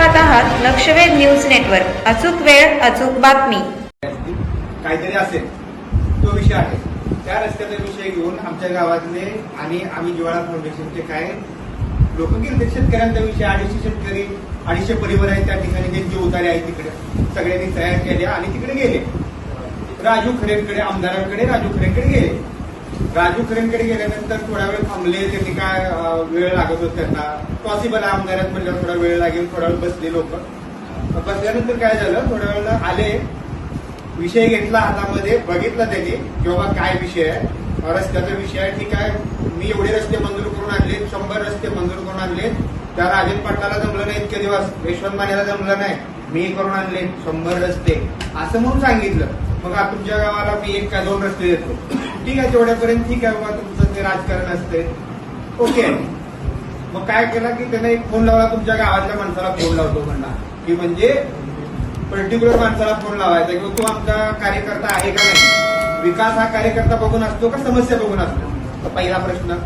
आहात लक्षवेध news network. अचूक वेळ अचूक बातमी. काहीतरी असेल. तो विषय आहे. त्या रस्त्याचा विषय घेऊन आमच्या गावातले आणि आम्ही जिवाळा फाउंडेशनचे काय लोकगीर शेतकऱ्यांचा विषय अडीचशे शेतकरी अडीचशे परिवार आहेत त्या ठिकाणी जे उतारे आहेत तिकडे. सगळ्यांनी तयार केल्या आणि तिकडे गेले. राजू खरेंकडे आमदारांकडे राजू खरेंकडे गेले. राजू खरेंकडे गेल्यानंतर थोडा वेळ थांबले त्यांनी काय वेळ लागत होत त्यांना? पॉसिबल आहे आमदारात म्हणल्यावर थोडा वेळ लागेल थोडा वेळ बसले लोक. बसल्यानंतर काय झालं? थोड्या वेळ आले विषय घेतला हातामध्ये बघितला त्यांनी की बाबा काय विषय आहे. रस्त्याचा विषय आहे ठीक आहे. मी एवढे रस्ते मंजूर करून आणले शंभर रस्ते मंजूर करून आणले. त्या राजन पाटलाला जमलं नाही इतके दिवस यशवंत मानेला जमलं नाही. मी करून आणले शंभर रस्ते. असं म्हणून सांगितलं. मग तुमच्या गावाला मी एक का दोन रस्ते देतो. ठीक आहे तेवढ्यापर्यंत ठीक आहे बाबा तुमचं ते राजकारण असते ओके. मग काय केलं की त्याने एक फोन लावला तुमच्या गावातल्या माणसाला फोन लावतो म्हणला की म्हणजे पर्टिक्युलर माणसाला फोन लावायचा किंवा तो आमचा कार्यकर्ता आहे का नाही? विकास हा कार्यकर्ता बघून असतो का समस्या बघून असतो? पहिला प्रश्न.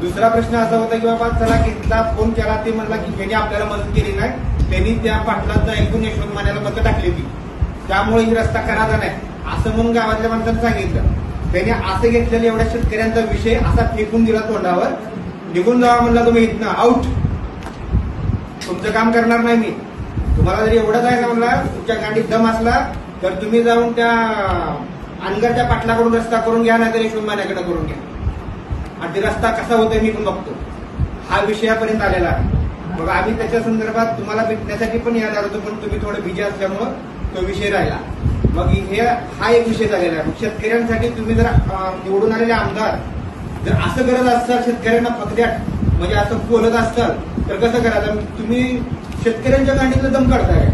दुसरा प्रश्न असा होता की बाबा चला कितला फोन केला ते म्हणला की ज्यांनी आपल्याला मदत केली नाही त्यांनी त्या पाटलांचा ऐकून यशवंत मान्याला मतं टाकली होती. त्यामुळे ही रस्ता करायचा नाही असं म्हणून गावातल्या माणसानं सांगितलं. त्यांनी असं घेतलेलं एवढ्या शेतकऱ्यांचा विषय असा फेकून दिला तोंडावर. निघून जावा म्हणला तुम्ही इथनं. आउट तुमचं काम करणार नाही मी. तुम्हाला जरी एवढंच आहे म्हणला तुमच्या गाडीत दम असला तर तुम्ही जाऊन त्या अनगरच्या पाटलाकडून रस्ता करून घ्या नाही तर यशवंत मान्याकडे करून घ्या. आणि ते रस्ता कसा होतोय मी पण बघतो. हा विषयापर्यंत आलेला आहे. मग आम्ही त्याच्या संदर्भात तुम्हाला भेटण्यासाठी पण येणार होतो पण तुम्ही थोडं बिजी असल्यामुळं तो विषय राहिला. मग हे हा एक विषय झालेला आहे. मग शेतकऱ्यांसाठी तुम्ही जर निवडून आलेले आमदार जर असं करत असाल शेतकऱ्यांना पकड्यात म्हणजे असं बोलत असाल तर कसं करायचं? तुम्ही शेतकऱ्यांच्या गांडीतलं दम काढताय.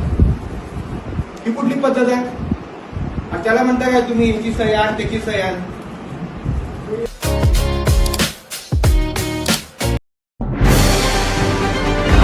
ही कुठली पद्धत आहे? आणि त्याला म्हणता काय तुम्ही याची सह्यान त्याची सह्यान